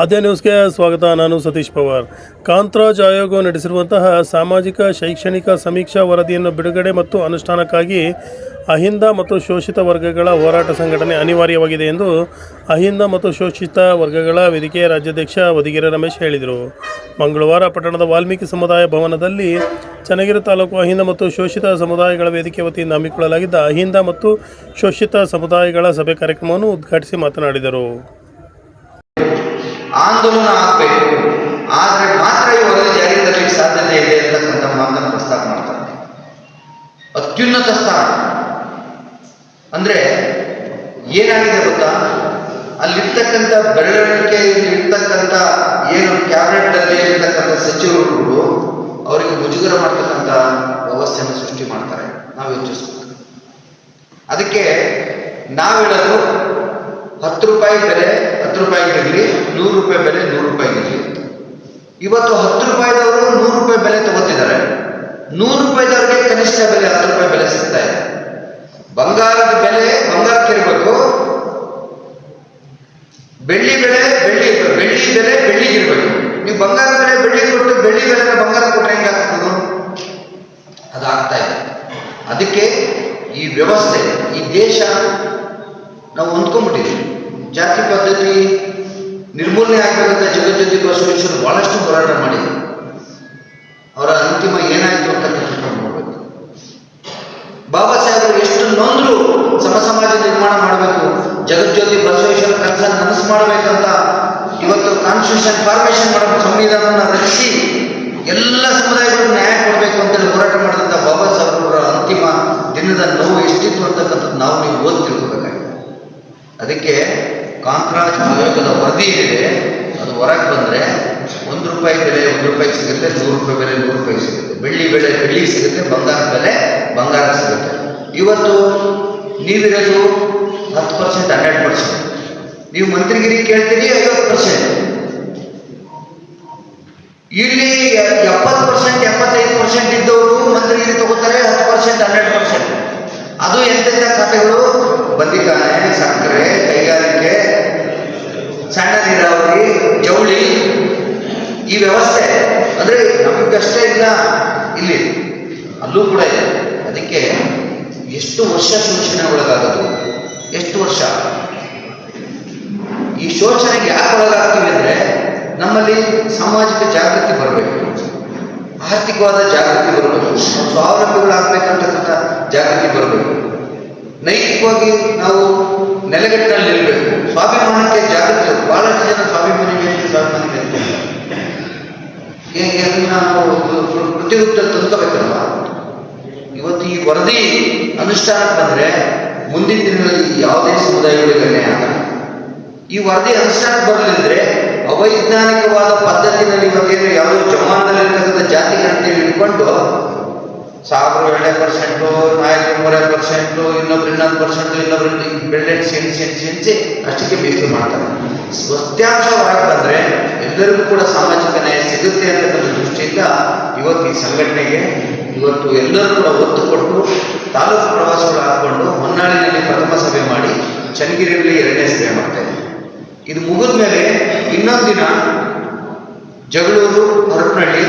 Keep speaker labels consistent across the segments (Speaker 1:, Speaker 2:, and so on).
Speaker 1: ಅದೇ ನ್ಯೂಸ್ಗೆ ಸ್ವಾಗತ. ನಾನು ಸತೀಶ್ ಪವಾರ್. ಕಾಂತರಾಜ್ ಆಯೋಗ ನಡೆಸಿರುವಂತಹ ಸಾಮಾಜಿಕ, ಶೈಕ್ಷಣಿಕ ಸಮೀಕ್ಷಾ ವರದಿಯನ್ನು ಬಿಡುಗಡೆ ಮತ್ತು ಅನುಷ್ಠಾನಕ್ಕಾಗಿ ಅಹಿಂದ ಮತ್ತು ಶೋಷಿತ ವರ್ಗಗಳ ಹೋರಾಟ ಸಂಘಟನೆ ಅನಿವಾರ್ಯವಾಗಿದೆ ಎಂದು ಅಹಿಂದ ಮತ್ತು ಶೋಷಿತ ವರ್ಗಗಳ ವೇದಿಕೆಯ ರಾಜ್ಯಾಧ್ಯಕ್ಷ ವದಿಗೆರೆ ರಮೇಶ್ ಹೇಳಿದರು. ಮಂಗಳವಾರ ಪಟ್ಟಣದ ವಾಲ್ಮೀಕಿ ಸಮುದಾಯ ಭವನದಲ್ಲಿ ಚನ್ನಗಿರಿ ತಾಲೂಕು ಅಹಿಂದ ಮತ್ತು ಶೋಷಿತ ಸಮುದಾಯಗಳ ವೇದಿಕೆ ವತಿಯಿಂದ ಹಮ್ಮಿಕೊಳ್ಳಲಾಗಿದ್ದ ಅಹಿಂದ ಮತ್ತು ಶೋಷಿತ ಸಮುದಾಯಗಳ ಸಭೆ ಕಾರ್ಯಕ್ರಮವನ್ನು ಉದ್ಘಾಟಿಸಿ ಮಾತನಾಡಿದರು.
Speaker 2: ಆಂದೋಲನ ಆಗಬೇಕು. ಆದರೆ ಮಾತ್ರ ಈ ವರದಿ ಜಾರಿಗೆ ತರಲಿಕ್ಕೆ ಸಾಧ್ಯತೆ ಇದೆ ಅಂತಕ್ಕಂಥ ಮಾತನ್ನು ಪ್ರಸ್ತಾಪ ಮಾಡ್ತಾರೆ. ಅತ್ಯುನ್ನತ ಸ್ಥಾನ. ಅಂದ್ರೆ ಏನಾಗಿದೆ ಗೊತ್ತಾ? ಅಲ್ಲಿರ್ತಕ್ಕಂಥ ಬೆಳವಣಿಗೆ, ಇರ್ತಕ್ಕಂಥ ಏನು ಕ್ಯಾಬಿನೆಟ್ ಅಲ್ಲಿ ಇರ್ತಕ್ಕಂಥ ಸಚಿವರುಗಳು ಅವರಿಗೆ ಮುಜುಗರ ಮಾಡ್ತಕ್ಕಂಥ ವ್ಯವಸ್ಥೆಯನ್ನು ಸೃಷ್ಟಿ ಮಾಡ್ತಾರೆ. ನಾವು ಯೋಚಿಸ್ಬೇಕು. ಅದಕ್ಕೆ ನಾವು ಹೇಳೋದು ಹತ್ತು ರೂಪಾಯಿ ಬೆಲೆ, ಹತ್ತು ರೂಪಾಯಿಗಿರಲಿ ನೂರು ರೂಪಾಯಿ ಬೆಲೆ, ನೂರು ರೂಪಾಯಿಗಿರಲಿ ಇವತ್ತು ಹತ್ತು ರೂಪಾಯಿದವರು ನೂರು ರೂಪಾಯಿ ಬೆಲೆ ತಗೋತಿದ್ದಾರೆ. ನೂರು ರೂಪಾಯಿದವ್ರಿಗೆ ಕನಿಷ್ಠ ಬೆಲೆ ಹತ್ತು ರೂಪಾಯಿ ಬೆಲೆ ಸಿಗ್ತಾ ಇದೆ. ಬಂಗಾರದ ಬೆಲೆ ಬಂಗಾರಕ್ಕೆ ಇರಬೇಕು ಬೆಳ್ಳಿ ಬೆಲೆ ಬೆಳ್ಳಿ ಬೆಳ್ಳಿ ಬೆಲೆ ಬೆಳ್ಳಿಗೆ ಇರಬೇಕು ನೀವು ಬಂಗಾರ ಬೆಲೆ ಬೆಳ್ಳಿ ಕೊಟ್ಟು ಬೆಳ್ಳಿ ಬೆಲೆ ಬಂಗಾರ ಕೊಟ್ಟರೆ ಹೆಂಗೆ ಆಗ್ತದೆ ಅದಾಗ್ತಾ ಇದೆ. ಅದಕ್ಕೆ ಈ ವ್ಯವಸ್ಥೆ, ಈ ದೇಶ ನಾವು ಹೊಂದ್ಕೊಂಡ್ಬಿಟ್ಟಿದ್ದೀವಿ. ಜಾತಿ ಪದ್ಧತಿ ನಿರ್ಮೂಲನೆ ಆಗಬೇಕಂತ ಜಗಜ್ಯೋತಿ ಬಸವೇಶ್ವರ ಬಹಳಷ್ಟು ಹೋರಾಟ ಮಾಡಿ ಅವರ ಅಂತಿಮ ಏನಾಯ್ತು ಅಂತ ನೋಡ್ಬೇಕು. ಬಾಬಾ ಸಾಹೇಬರು ಎಷ್ಟು ನೊಂದ್ರು ಸಮಸಮಾಜ ನಿರ್ಮಾಣ ಮಾಡಬೇಕು, ಜಗಜ್ಯೋತಿ ಬಸವೇಶ್ವರ ಕನಸನ್ನು ನನಸು ಮಾಡಬೇಕಂತ ಇವತ್ತು ಕಾನ್ಸ್ಟಿಟ್ಯೂಷನ್ ಫಾರ್ಮೇಶನ್ ಮಾಡಬೇಕು ಸಂವಿಧಾನವನ್ನು ರಚಿಸಿ ಎಲ್ಲ ಸಮುದಾಯಗಳು ನ್ಯಾಯ ಕೊಡಬೇಕು ಅಂತೇಳಿ ಹೋರಾಟ ಮಾಡಿದಂಥ ಬಾಬಾ ಸಾಹೇಬರ ಅಂತಿಮ ದಿನದ ನೋವು ಎಷ್ಟಿತ್ತು ಅಂತಕ್ಕಂಥದ್ದು ನಾವು ನೀವು ಓದಿ ತಿಳ್ಕೊಬೇಕಾಗಿದೆ ಅದಕ್ಕೆ ಕಾಂತರಾಜ್ ಆಯೋಗದ ವರದಿ ಏನಿದೆ, ಅದು ಹೊರಗೆ ಬಂದರೆ ಒಂದು ರೂಪಾಯಿ ಬೆಲೆ, ಒಂದು ರೂಪಾಯಿ ಸಿಗುತ್ತೆ, ನೂರು ರೂಪಾಯಿ ಬೆಲೆ, ನೂರು ರೂಪಾಯಿ ಸಿಗುತ್ತೆ. ಬೆಳ್ಳಿ ಬೆಲೆ ಬೆಳ್ಳಿ ಸಿಗುತ್ತೆ, ಬಂಗಾರ ಬೆಲೆ, ಬಂಗಾರ ಸಿಗುತ್ತೆ. ಇವತ್ತು ನೀವಿರೋದು ಹತ್ತು ಪರ್ಸೆಂಟ್, ಹನ್ನೆರಡು ಪರ್ಸೆಂಟ್. ನೀವು ಮಂತ್ರಿಗಿರಿ ಕೇಳ್ತೀರಿ, ಐವತ್ತು ಪರ್ಸೆಂಟ್. ಇಲ್ಲಿ ಎಪ್ಪತ್ತು ಪರ್ಸೆಂಟ್, ಎಪ್ಪತ್ತೈದು ಪರ್ಸೆಂಟ್ ಇದ್ದವರು ಮಂತ್ರಿಗಿರಿ ತಗೋತಾರೆ, ಹತ್ತು ಪರ್ಸೆಂಟ್, ಹನ್ನೆರಡು ಪರ್ಸೆಂಟ್. ಅದು ಎಂತೆಂಥ ಖಾತೆಗಳು? ಬಂದಿದ್ದಾನೆ, ಸಕ್ಕರೆ, ಕೈಗಾರಿಕೆ ಸಣ್ಣ ನೀರಾವರಿ ಜವಳಿ ಈ ವ್ಯವಸ್ಥೆ ಅಂದ್ರೆ ನಮಗಷ್ಟೇ ಇಲ್ಲ ಇಲ್ಲಿ, ಅಲ್ಲೂ ಕೂಡ ಇದೆ. ಅದಕ್ಕೆ ಎಷ್ಟು ವರ್ಷ ಶೋಷಣೆ ಒಳಗಾಗೋದು ಎಷ್ಟು ವರ್ಷ? ಈ ಶೋಷಣೆಗೆ ಯಾಕೆ ಒಳಗಾಗ್ತೀವಿ ಅಂದ್ರೆ ನಮ್ಮಲ್ಲಿ ಸಾಮಾಜಿಕ ಜಾಗೃತಿ ಬರಬೇಕು. ಆರ್ಥಿಕವಾದ ಜಾಗೃತಿ ಬರಬೇಕು. ಸ್ವಾವಲಂಬಿಗಳಾಗಬೇಕಂತಕ್ಕಂಥ ಜಾಗೃತಿ ಬರಬೇಕು. ನೈತಿಕವಾಗಿ ನಾವು ನೆಲೆಗಟ್ಟಿನಲ್ಲಿ ನಿಲ್ಲಬೇಕು ಸ್ವಾಭಿಮಾನಕ್ಕೆ ಜಾಗೃತಿ ಬಹಳಷ್ಟು ಜನ ಸ್ವಾಭಿಮಾನಿಗೆ ಬೇಕು ಸ್ವಾಭಿಮಾನಿ ಹೇಗೆ ಅದನ್ನ ನಾವು ಪ್ರತಿರೂಪ ತಂದ್ಕೋಬೇಕಲ್ವ ಇವತ್ತು ಈ ವರದಿ ಅನುಷ್ಠಾನಕ್ಕೆ ಬಂದ್ರೆ ಮುಂದಿನ ದಿನಗಳಲ್ಲಿ ಯಾವುದೇ ಸಮುದಾಯಗಳಿಗೆ ಅನ್ಯಾಯ ಆಗಲ್ಲ. ಈ ವರದಿ ಅನುಷ್ಠಾನಕ್ಕೆ ಬರಲಿದ್ರೆ ಅವೈಜ್ಞಾನಿಕವಾದ ಪದ್ಧತಿನಲ್ಲಿ ಇವತ್ತೇನು ಯಾವುದೋ ಜಮಾನದಲ್ಲಿರ್ತಕ್ಕಂಥ ಜಾತಿ ಗಣತಿಯಲ್ಲಿ ಸಾವಿರ ಎರಡೇ ಪರ್ಸೆಂಟು ನಾಲ್ಕು ಮೂರೇ ಪರ್ಸೆಂಟು, ಇನ್ನೊಬ್ರು ಇನ್ನೊಂದು ಪರ್ಸೆಂಟು, ಇನ್ನೊಬ್ರು ಬೆಳ್ಳೆಟ್ ಸೆಣಸಿ ಸೆಣಸಿ ಸೆಣಸಿ ಅಷ್ಟಕ್ಕೆ ಮಾಡ್ತಾರೆ. ಹೊರಗೆ ಬಂದರೆ ಎಲ್ಲರಿಗೂ ಕೂಡ ಸಾಮಾಜಿಕ ನ್ಯಾಯ ಸಿಗುತ್ತೆ ಅಂತಕ್ಕಂಥ ದೃಷ್ಟಿಯಿಂದ ಇವತ್ತು ಈ ಸಂಘಟನೆಗೆ ಇವತ್ತು ಎಲ್ಲರೂ ಕೂಡ ಒತ್ತು ಕೊಟ್ಟು ತಾಲೂಕು ಪ್ರವಾಸಗಳು ಹಾಕ್ಕೊಂಡು ಹೊನ್ನಾಳಿನಲ್ಲಿ ಪ್ರಥಮ ಸಭೆ ಮಾಡಿ ಚನ್ನಗಿರಿಯಲ್ಲಿ ಎರಡನೇ ಸಭೆ ಮಾಡ್ತಾ ಇದು ಮುಗಿದ ಮೇಲೆ ಇನ್ನೊಂದು ದಿನ ಜಗಳೂರು ಹೊರಪನಹಳ್ಳಿ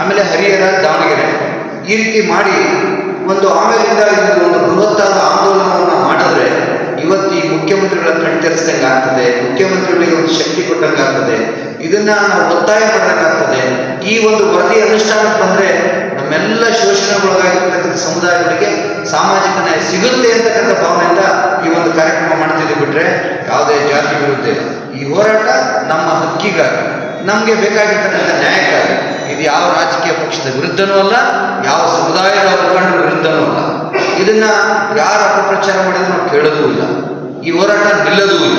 Speaker 2: ಆಮೇಲೆ ಹರಿಹರ, ದಾವಣಗೆರೆ ಈ ರೀತಿ ಮಾಡಿ ಒಂದು ಆಮೇಲಿಂದ ಇದು ಒಂದು ಬೃಹತ್ತಾದ ಆಂದೋಲನವನ್ನು ಮಾಡಿದ್ರೆ ಇವತ್ತು ಈ ಮುಖ್ಯಮಂತ್ರಿಗಳ ಕಣ್ತರಿಸಿದಂಗೆ ಆಗ್ತದೆ, ಮುಖ್ಯಮಂತ್ರಿಗಳಿಗೆ ಒಂದು ಶಕ್ತಿ ಕೊಟ್ಟಂಗೆ ಇದನ್ನ ನಾವು ಒತ್ತಾಯ ಮಾಡಬೇಕಾಗ್ತದೆ ಈ ಒಂದು ವರದಿ ಅನುಷ್ಠಾನಕ್ಕೆ ಬಂದ್ರೆ ನಮ್ಮೆಲ್ಲ ಶೋಷಣೆಗೊಳಗಾಗಿರ್ತಕ್ಕಂಥ ಸಮುದಾಯಗಳಿಗೆ ಸಾಮಾಜಿಕ ನ್ಯಾಯ ಸಿಗುತ್ತೆ ಅಂತಕ್ಕಂಥ ಭಾವನೆಯಿಂದ ಈ ಒಂದು ಕಾರ್ಯಕ್ರಮ ಮಾಡ್ತಿದ್ದೀವಿ ಬಿಟ್ರೆ ಯಾವುದೇ ಜಾತಿ ವಿರುದ್ಧ ಈ ಹೋರಾಟ ನಮ್ಮ ಹಕ್ಕಿಗಾಗಿ, ನಮಗೆ ಬೇಕಾಗಿರ್ತಕ್ಕಂಥ ನ್ಯಾಯಕ್ಕಾಗಿ. ಇದು ಯಾವ ರಾಜಕೀಯ ಪಕ್ಷದ ವಿರುದ್ಧನೂ ಅಲ್ಲ, ಯಾವ ಸಮುದಾಯದ ಮುಖಂಡರ ವಿರುದ್ಧನೂ ಅಲ್ಲ ಇದನ್ನ ಯಾರು ಅಪಪ್ರಚಾರ ಮಾಡಿದ್ರು ನಾವು ಕೇಳೋದೂ ಇಲ್ಲ. ಈ ಹೋರಾಟ ನಿಲ್ಲದೂ ಇಲ್ಲ.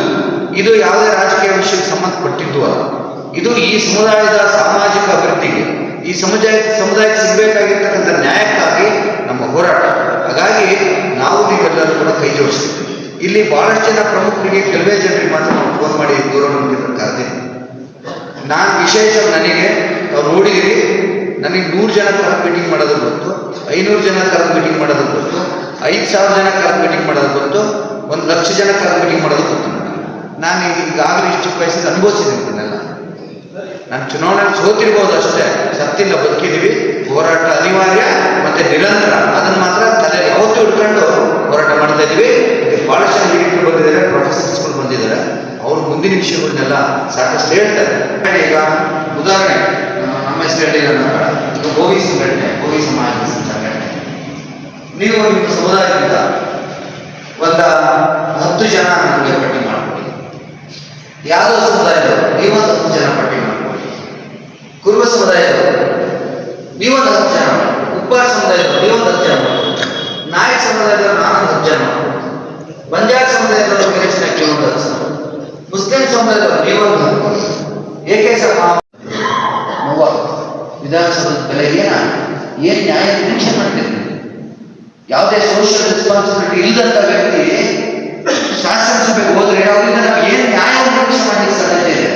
Speaker 2: ಇದು ಯಾವುದೇ ರಾಜಕೀಯ ವಿಷಯಕ್ಕೆ ಸಂಬಂಧಪಟ್ಟಿದ್ದು ಅಲ್ಲ. ಇದು ಈ ಸಮುದಾಯದ ಸಾಮಾಜಿಕ ಅಭಿವೃದ್ಧಿಗೆ, ಈ ಸಮುದಾಯ ಸಮುದಾಯಕ್ಕೆ ಸಿಗಬೇಕಾಗಿರ್ತಕ್ಕಂಥ ನ್ಯಾಯಕ್ಕಾಗಿ ನಮ್ಮ ಹೋರಾಟ. ಹಾಗಾಗಿ ನಾವು ನೀವೆಲ್ಲರೂ ಕೂಡ ಕೈ ಜೋಡಿಸ್ತೀವಿ. ಇಲ್ಲಿ ಬಹಳಷ್ಟು ಜನ ಪ್ರಮುಖರಿಗೆ ಕೆಲವೇ ಜನರಿಗೆ ಮಾತ್ರ ನಾವು ಫೋನ್ ಮಾಡಿ ಗೌರವ ಕರೆದಿದ್ದೀನಿ. ನಾನು ವಿಶೇಷ ನನಗೆ ಅವ್ರು ನನಗೆ ನೂರು ಜನ ಕರೆದು ಮೀಟಿಂಗ್ ಮಾಡೋದು ಗೊತ್ತು, ಐನೂರು ಜನ ಕರೆದು ಮೀಟಿಂಗ್ ಮಾಡೋದು ಗೊತ್ತು, ಐದು ಸಾವಿರ ಜನ ಕರೆದು ಮೀಟಿಂಗ್ ಮಾಡೋದು ಗೊತ್ತು, ಒಂದು ಲಕ್ಷ ಜನ ಕರೆದು ಮೀಟಿಂಗ್ ಮಾಡೋದು ಗೊತ್ತು ನಾನು ಈಗಾಗಲೇ ಇಷ್ಟು ವಯಸ್ಸಿಗೆ ಅನುಭವಿಸಿದ್ದೀನಿ ಇದನ್ನೆಲ್ಲ. ನಾನು ಚುನಾವಣೆ ಸೋತಿರ್ಬೋದು ಅಷ್ಟೇ, ಸತ್ತಿಲ್ಲ ಬದುಕಿದ್ದೀವಿ ಹೋರಾಟ ಅನಿವಾರ್ಯ ಮತ್ತೆ ನಿರಂತರ. ಅದನ್ನು ಮಾತ್ರ ತಲೆ ಯಾವತ್ತೂ ಹಿಡ್ಕೊಂಡು ಹೋರಾಟ ಮಾಡ್ತಾ ಇದೀವಿ. ಬಹಳಷ್ಟು ಹಿರಿಯರು ಬಂದಿದ್ದಾರೆ ಪ್ರೊಫೆಸರ್ಸ್ಗಳು ಬಂದಿದ್ದಾರೆ. ಅವ್ರು ಮುಂದಿನ ವಿಷಯಗಳನ್ನೆಲ್ಲ ಸಾಕಷ್ಟು ಹೇಳ್ತಾರೆ. ಈಗ ಉದಾಹರಣೆ. ನಮ್ಮ ಹೆಸರು ನನ್ನ ಗೋವಿ ಸಂಘಟನೆ ಗೋವಿ ಸಮಾಜ ಸಂಘಟನೆ. ನೀವು ನಿಮ್ಮ ಸಮುದಾಯದಿಂದ ಒಂದು ಹತ್ತು ಜನ ನಮಗೆ ಪಟ್ಟಿ ಮಾಡ್ಕೊಳ್ಳಿ ಯಾವುದೋ ಸಮುದಾಯದವರು, ನೀವೊಂದು ಹತ್ತು ಜನ ಪಟ್ಟಿ ಮಾಡ್ಕೊಳ್ಳಿ ಕುರುಬ ಸಮುದಾಯದವರು, ನೀವೊಂದು ಹತ್ತು ಜನ. ಉಪ್ಪಾರ ಸಮುದಾಯದವರು, ನೀವೊಂದು ಹತ್ತು ಜನ ಮಾಡ್ಕೊಳ್ಳಿ. ನಾಯಕ್ ಸಮುದಾಯದವರು ನಾನೊಂದು ಹತ್ತು ಜನ ಮಾಡ್ಕೊಳ್ಳಿ. ಬಂಜಾರ ಸಮುದಾಯದವರು ವಿವೇಚನೆ ಕೆಲವೊಂದು ಹತ್ತು ಜನ. ಮುಸ್ಲಿಂ ಸಮುದಾಯದವರು ನೀವೊಂದು ಹತ್ತು. ಏಕೆ ಸಮ ಮೂವತ್ತು ವಿಧಾನಸಭಾ ಬೆಲೆ ಏನ ಏನ್ ನ್ಯಾಯ ನಿರೀಕ್ಷೆ ಮಾಡ್ತಿದ್ರಿ ಯಾವುದೇ ಸೋಷಿಯಲ್ ರೆಸ್ಪಾನ್ಸಿಬಿಲಿಟಿ ಇಲ್ಲದಂತ ವ್ಯಕ್ತಿ ಶಾಸನಸಭೆಗೆ ಹೋದ್ರೆ ಅವರಿಂದ ನಾವು ಏನು ನ್ಯಾಯವನ್ನು ಉಪಯೋಗ ಮಾಡಲಿಕ್ಕೆ ಸಾಧ್ಯತೆ ಇದೆ?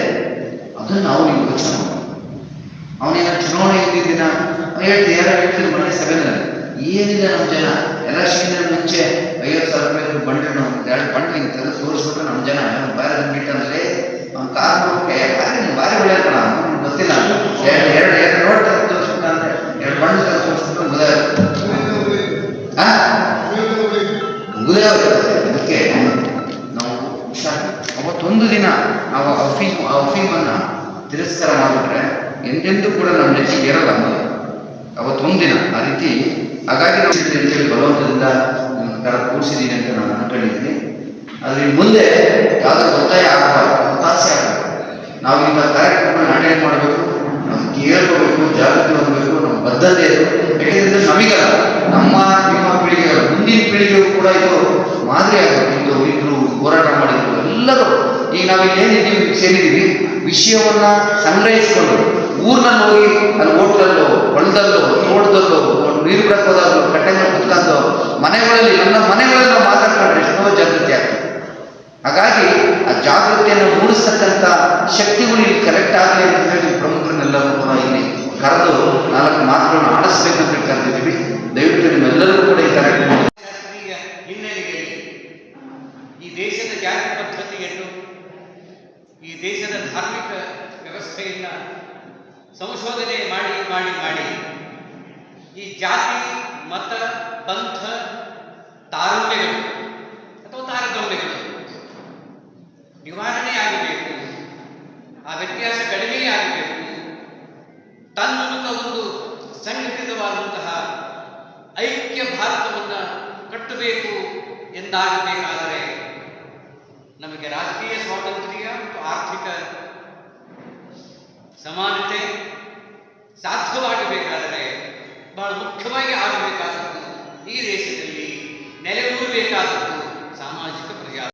Speaker 2: ಅದನ್ನು ನಾವು ನೀವು ಯೋಚನೆ ಅವನೇನ ಚುನಾವಣೆ ಇದ್ದಿದ್ದಿನ ಹೇಳ್ತೀನಿ ಯಾರು ಹೇಳ್ತೀನಿ ಮನೆ ಸಭೆನಲ್ಲಿ ಏನಿದೆ ನಮ್ಮ ಜನ? ಎಲೆಕ್ಷನ್ ಮುಂಚೆ ತಿರಸ್ಕಾರ ಮಾಡಿಬಿಟ್ರೆ ಎಂದೆಂದೂ ಕೂಡ ನಮ್ಮ ನೆಚ್ಚಿಗೆ ಇರಲ್ಲ ಅನ್ನೋದು ಅವತ್ತೊಂದಿನ ದಿನ ಆ ರೀತಿ ಹಾಗಾಗಿ ನಾವು ಅಂತೇಳಿ ಬಲವಂತದಿಂದ ತರ ಕೂರಿಸಿದ್ದೀನಿ ಅಂತ ನಾನು ಅನ್ಕೊಂಡಿದ್ದೀನಿ ಆದ್ರೆ ಮುಂದೆ ಯಾವುದೋ ಒತ್ತಾಯ ಆಗಬಾರ್ದು, ಹತಾಸೆ ಆಗಬಾರ್ದು. ನಾವು ಇಂಥ ಕಾರ್ಯಕ್ರಮ ನಾಳೆ ಮಾಡಬೇಕು, ನಾವು ಕೇಳ್ಕೋಬೇಕು, ಜಾಗೃತಿ ಹೊಂದಬೇಕು, ನಮ್ಮ ಬದ್ಧತೆ ಯಾಕೆಂದ್ರೆ ನಮಗಲ್ಲ ನಮ್ಮ ನಿಮ್ಮ ಪೀಳಿಗೆ ಮುಂದಿನ ಪೀಳಿಗೆಗೂ ಕೂಡ ಇದು ಮಾದರಿ ಆಗಬೇಕು ಇದು ಇದ್ರು, ಹೋರಾಟ ಮಾಡಿದ್ರು, ಎಲ್ಲರೂ ಈಗ ನಾವು ಏನಿದ್ದೀವಿ ಸೇರಿದ್ದೀವಿ. ವಿಷಯವನ್ನ ಸಂಗ್ರಹಿಸಿಕೊಂಡು ಊರ್ನಲ್ಲಿ ಹೋಗಿ ಅಲ್ಲಿ ಹೋಟ್ಲಲ್ಲೋ, ಹೊಲದಲ್ಲೋ, ತೋಟದಲ್ಲೋ ನೀರು ಬಿಡಕ್ಕೆ ಕಟ್ಟೆಗಳು ಕಟ್ಟೆ ಕುತ್ಕೊಂಡು, ಮನೆಗಳಲ್ಲಿ ನನ್ನ ಮನೆಗಳಲ್ಲಿ ನಾವು ಮಾತಾಡ್ಕೊಂಡ್ರೆ ಎಷ್ಟೋ ಜಾಗೃತಿ ಆಗ್ತದೆ. ಹಾಗಾಗಿ ಆ ಜಾಗೃತಿಯನ್ನು ಮೂಡಿಸ್ತಕ್ಕಂಥ ಶಕ್ತಿಗಳು ಇಲ್ಲಿ ಕರೆಕ್ಟ್ ಆಗಲಿ ಅಂತ ಹೇಳಿ ಪ್ರಮುಖರನ್ನೆಲ್ಲರೂ ಕೂಡ ಇಲ್ಲಿ ಕರೆದು ನಾಲ್ಕು ಮಾತುಗಳನ್ನು ಅಂತ ಕರೆದಿದ್ದೀವಿ. ದಯವಿಟ್ಟು ನಿಮ್ಮೆಲ್ಲರಿಗೂ ಕೂಡ ಈ
Speaker 3: ಹಿನ್ನೆಲೆಯಲ್ಲಿ ಈ ದೇಶದ ಜಾತಿ ಪದ್ಧತಿಯನ್ನು ಈ ದೇಶದ ಧಾರ್ಮಿಕ ವ್ಯವಸ್ಥೆಯನ್ನ ಸಂಶೋಧನೆ ಮಾಡಿ ಮಾಡಿ ಮಾಡಿ, ಈ ಜಾತಿ, ಮತ, ಪಂಥ, ತಾರತಮ್ಯಗಳು ಅಥವಾ ತಾರತಮ್ಯಗಳು ನಿವಾರಣೆ ಆಗಬೇಕು, ಆ ವ್ಯತ್ಯಾಸ ಕಡಿಮೆ ಆಗಬೇಕು, ತನ್ಮೂಲಕ ಒಂದು ಸಂಘಟಿತವಾದಂತಹ ಐಕ್ಯ ಭಾರತವನ್ನು ಕಟ್ಟಬೇಕು ಎಂದಾಗಬೇಕಾದರೆ ನಮಗೆ ರಾಜಕೀಯ ಸಮಾನತೆ ಸಾಧ್ಯವಾಗಬೇಕಾದರೆ ಬಹಳ ಮುಖ್ಯವಾಗಿ ಆಗಬೇಕಾದದ್ದು ಈ ದೇಶದಲ್ಲಿ ನೆಲೆಯೂರಬೇಕಾದದ್ದು